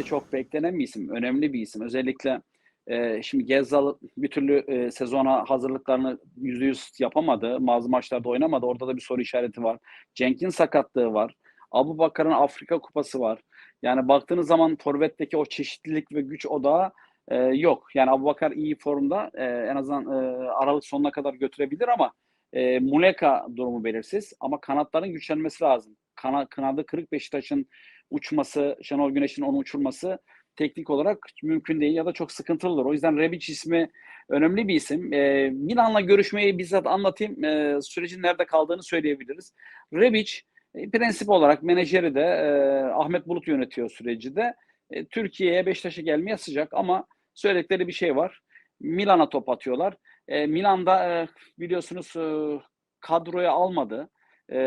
de çok beklenen bir isim. Önemli bir isim. Özellikle e, şimdi Gezzal bir türlü e, sezona hazırlıklarını %100 yapamadı. Bazı maçlarda oynamadı. Orada da bir soru işareti var. Cenk'in sakatlığı var. Abu Bakar'ın Afrika Kupası var. Yani baktığınız zaman Forvet'teki o çeşitlilik ve güç odağı e, yok. Yani Abu Bakar iyi formda. E, en azından e, Aralık sonuna kadar götürebilir ama e, Muleka durumu belirsiz. Ama kanatların güçlenmesi lazım. Kana, kanadı kırık Beşiktaş'ın uçması, Şenol Güneş'in onu uçurması teknik olarak mümkün değil ya da çok sıkıntılı olur. O yüzden Rebic ismi önemli bir isim. E, Milan'la görüşmeyi bizzat anlatayım. E, sürecin nerede kaldığını söyleyebiliriz. Rebic e, prensip olarak menajeri de e, Ahmet Bulut yönetiyor süreci de. E, Türkiye'ye Beşiktaş'a gelmeye sıcak ama söyledikleri bir şey var. Milan'a top atıyorlar. E, Milan'da e, biliyorsunuz e, kadroya almadı e,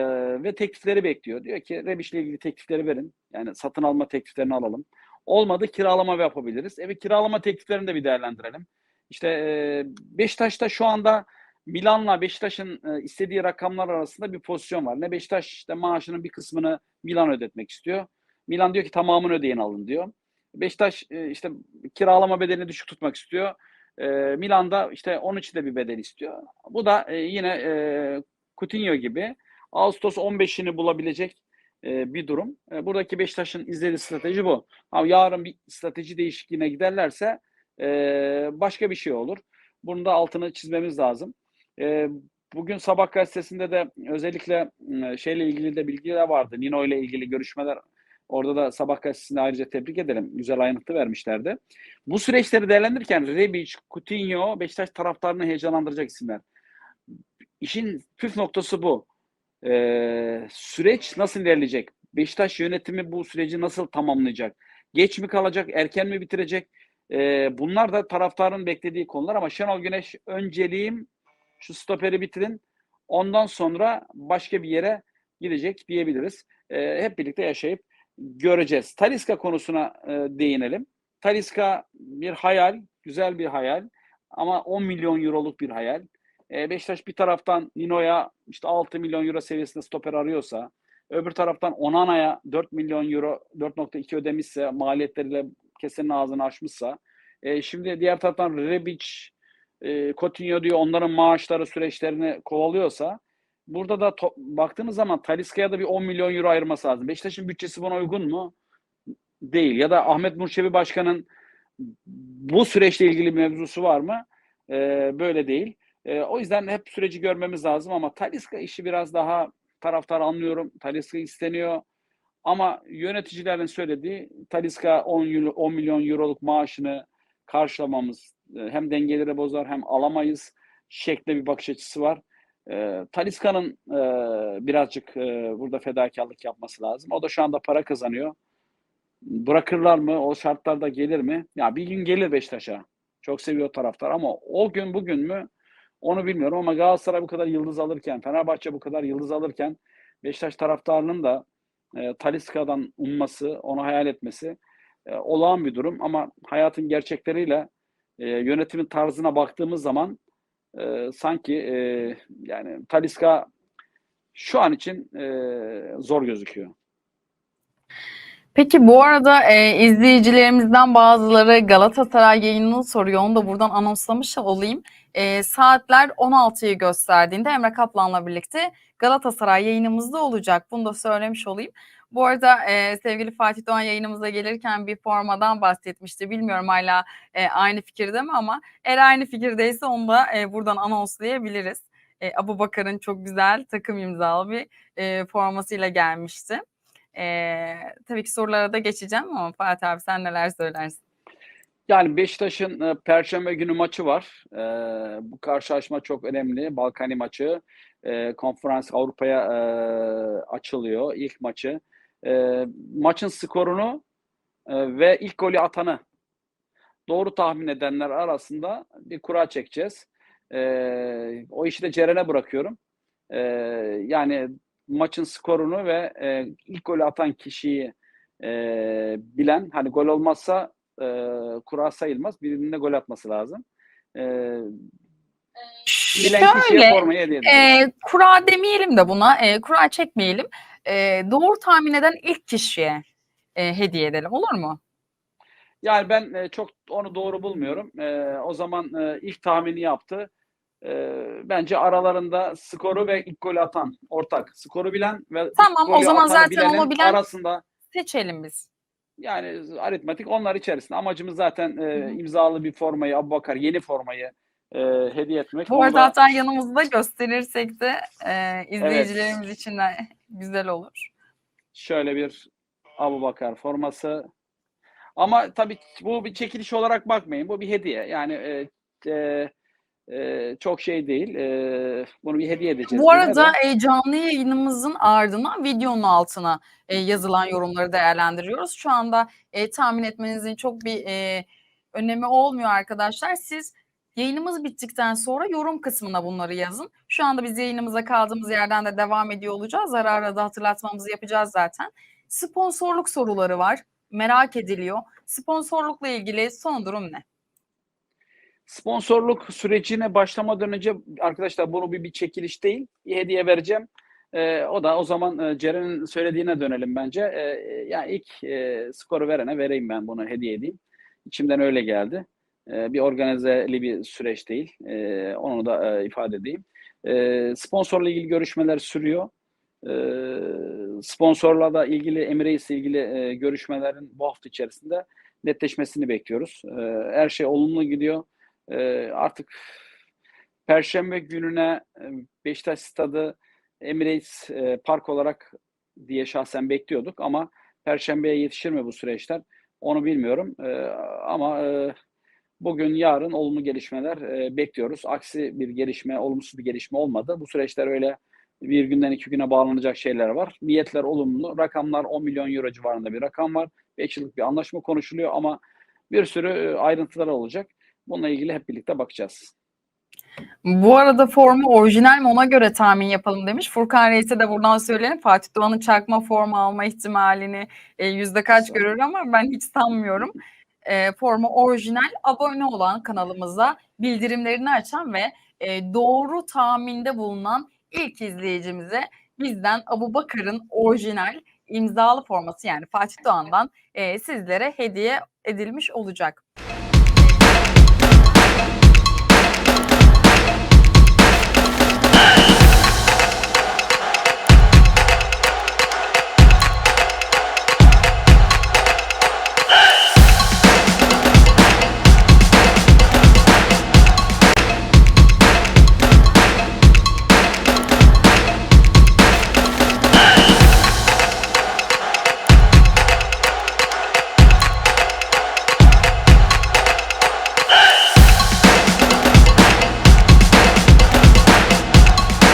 ve teklifleri bekliyor. Diyor ki Rebic'le ilgili teklifleri verin. Yani satın alma tekliflerini alalım. Olmadı kiralama yapabiliriz. Evet kiralama tekliflerini de bir değerlendirelim. İşte e, Beşiktaş'ta şu anda Milan'la Beşiktaş'ın e, istediği rakamlar arasında bir pozisyon var. Ne Beşiktaş işte maaşının bir kısmını Milan ödetmek istiyor. Milan diyor ki tamamını ödeyin alın diyor. Beşiktaş e, işte kiralama bedelini düşük tutmak istiyor. E, Milan'da işte onun için de bir bedel istiyor. Bu da e, yine e, Coutinho gibi Ağustos 15'ini bulabilecek e, bir durum. E, buradaki Beşiktaş'ın izlediği strateji bu. Ama yarın bir strateji değişikliğine giderlerse e, başka bir şey olur. Bunun da altını çizmemiz lazım. E, bugün Sabah gazetesinde de özellikle e, şeyle ilgili de bilgiler vardı. Nino ile ilgili görüşmeler Orada da Sabah gazetesinde ayrıca tebrik edelim. Güzel ayrıntı vermişlerdi. Bu süreçleri değerlendirirken Rebic, Coutinho, Beşiktaş taraftarını heyecanlandıracak isimler. İşin püf noktası bu. Ee, süreç nasıl ilerleyecek? Beşiktaş yönetimi bu süreci nasıl tamamlayacak? Geç mi kalacak, erken mi bitirecek? Ee, bunlar da taraftarın beklediği konular ama Şenol Güneş önceliğim şu stoperi bitirin. Ondan sonra başka bir yere gidecek diyebiliriz. Ee, hep birlikte yaşayıp göreceğiz. Taliska konusuna e, değinelim. Taliska bir hayal, güzel bir hayal ama 10 milyon euroluk bir hayal. E, Beşiktaş bir taraftan Nino'ya işte 6 milyon euro seviyesinde stoper arıyorsa, öbür taraftan Onana'ya 4 milyon euro, 4.2 ödemişse, maliyetleriyle kesenin ağzını açmışsa, e, şimdi diğer taraftan Rebic, e, Coutinho diyor onların maaşları süreçlerini kovalıyorsa, burada da baktığınız zaman Taliska'ya da bir 10 milyon euro ayırması lazım. Beşiktaş'ın bütçesi buna uygun mu? Değil. Ya da Ahmet Murçevi Başkan'ın bu süreçle ilgili bir mevzusu var mı? Ee, böyle değil. Ee, o yüzden hep süreci görmemiz lazım ama Taliska işi biraz daha taraftar anlıyorum. Taliska isteniyor. Ama yöneticilerin söylediği Taliska 10, euro- 10 milyon euroluk maaşını karşılamamız e, hem dengeleri bozar hem alamayız şekli bir bakış açısı var. E, Taliska'nın e, birazcık e, burada fedakarlık yapması lazım. O da şu anda para kazanıyor. Bırakırlar mı? O şartlarda gelir mi? Ya bir gün gelir Beşiktaş'a. Çok seviyor taraftar ama o gün bugün mü? Onu bilmiyorum ama Galatasaray bu kadar yıldız alırken, Fenerbahçe bu kadar yıldız alırken Beşiktaş taraftarının da e, Taliska'dan umması, onu hayal etmesi e, olağan bir durum ama hayatın gerçekleriyle e, yönetimin tarzına baktığımız zaman e, sanki e, yani Taliska şu an için e, zor gözüküyor. Peki bu arada e, izleyicilerimizden bazıları Galatasaray yayınını soruyor. Onu da buradan anonslamış olayım. E, saatler 16'yı gösterdiğinde Emre Kaplan'la birlikte Galatasaray yayınımızda olacak. Bunu da söylemiş olayım. Bu arada e, sevgili Fatih Doğan yayınımıza gelirken bir formadan bahsetmişti. Bilmiyorum hala e, aynı fikirde mi ama eğer aynı fikirdeyse onu da e, buradan anonslayabiliriz. E, Abu Bakar'ın çok güzel takım imzalı bir e, formasıyla gelmişti. Ee, tabii ki sorulara da geçeceğim ama Fatih abi sen neler söylersin? Yani Beşiktaş'ın e, Perşembe günü maçı var. E, bu karşılaşma çok önemli. Balkani maçı. E, konferans Avrupa'ya e, açılıyor. ilk maçı. E, maçın skorunu e, ve ilk golü atanı doğru tahmin edenler arasında bir kura çekeceğiz. E, o işi de Ceren'e bırakıyorum. E, yani maçın skorunu ve e, ilk golü atan kişiyi e, bilen, hani gol olmazsa e, kura sayılmaz. Birinin de gol atması lazım. E, bilen kişiye Şöyle, formayı hediye e, kura demeyelim de buna, e, kura çekmeyelim. E, doğru tahmin eden ilk kişiye e, hediye edelim olur mu? Yani ben e, çok onu doğru bulmuyorum. E, o zaman e, ilk tahmini yaptı. E, bence aralarında skoru ve ilk golü atan ortak. Skoru bilen ve Tamam, o zaman zaten onu bilen- arasında Seçelim biz. yani aritmetik onlar içerisinde. Amacımız zaten e, imzalı bir formayı, Abubakar yeni formayı e, hediye etmek. Bu arada da- hatta yanımızda gösterirsek de e, izleyicilerimiz için de güzel olur. Şöyle bir Abubakar forması. Ama tabii bu bir çekiliş olarak bakmayın. Bu bir hediye. Yani e, e, e, çok şey değil. E, bunu bir hediye edeceğiz. Bu arada e, canlı yayınımızın ardından videonun altına e, yazılan yorumları değerlendiriyoruz. Şu anda e, tahmin etmenizin çok bir e, önemi olmuyor arkadaşlar. Siz yayınımız bittikten sonra yorum kısmına bunları yazın. Şu anda biz yayınımıza kaldığımız yerden de devam ediyor olacağız. Ara ara da hatırlatmamızı yapacağız zaten. Sponsorluk soruları var. Merak ediliyor. Sponsorlukla ilgili son durum ne? Sponsorluk sürecine başlamadan önce arkadaşlar bunu bir, bir çekiliş değil. Bir hediye vereceğim. E, o da o zaman e, Ceren'in söylediğine dönelim bence. E, yani ilk e, skoru verene vereyim ben bunu hediye edeyim. İçimden öyle geldi. E, bir organizeli bir süreç değil. E, onu da e, ifade edeyim. E, sponsorla ilgili görüşmeler sürüyor. E, sponsorla da ilgili ile ilgili e, görüşmelerin bu hafta içerisinde netleşmesini bekliyoruz. E, her şey olumlu gidiyor. E, artık Perşembe gününe e, Beşiktaş Stadı Emirates e, Park olarak diye şahsen bekliyorduk ama Perşembeye yetişir mi bu süreçler onu bilmiyorum. E, ama e, bugün yarın olumlu gelişmeler e, bekliyoruz. Aksi bir gelişme, olumsuz bir gelişme olmadı. Bu süreçler öyle bir günden iki güne bağlanacak şeyler var. Niyetler olumlu. Rakamlar 10 milyon euro civarında bir rakam var. 5 yıllık bir anlaşma konuşuluyor ama bir sürü e, ayrıntılar olacak. Bununla ilgili hep birlikte bakacağız. Bu arada formu orijinal mi ona göre tahmin yapalım demiş. Furkan Reis'e de buradan söyleyelim. Fatih Doğan'ın çakma forma alma ihtimalini e, yüzde kaç Kesinlikle. görür ama ben hiç sanmıyorum. E, forma orijinal abone olan kanalımıza bildirimlerini açan ve e, doğru tahminde bulunan ilk izleyicimize bizden Abu Bakar'ın orijinal imzalı forması yani Fatih Doğan'dan e, sizlere hediye edilmiş olacak.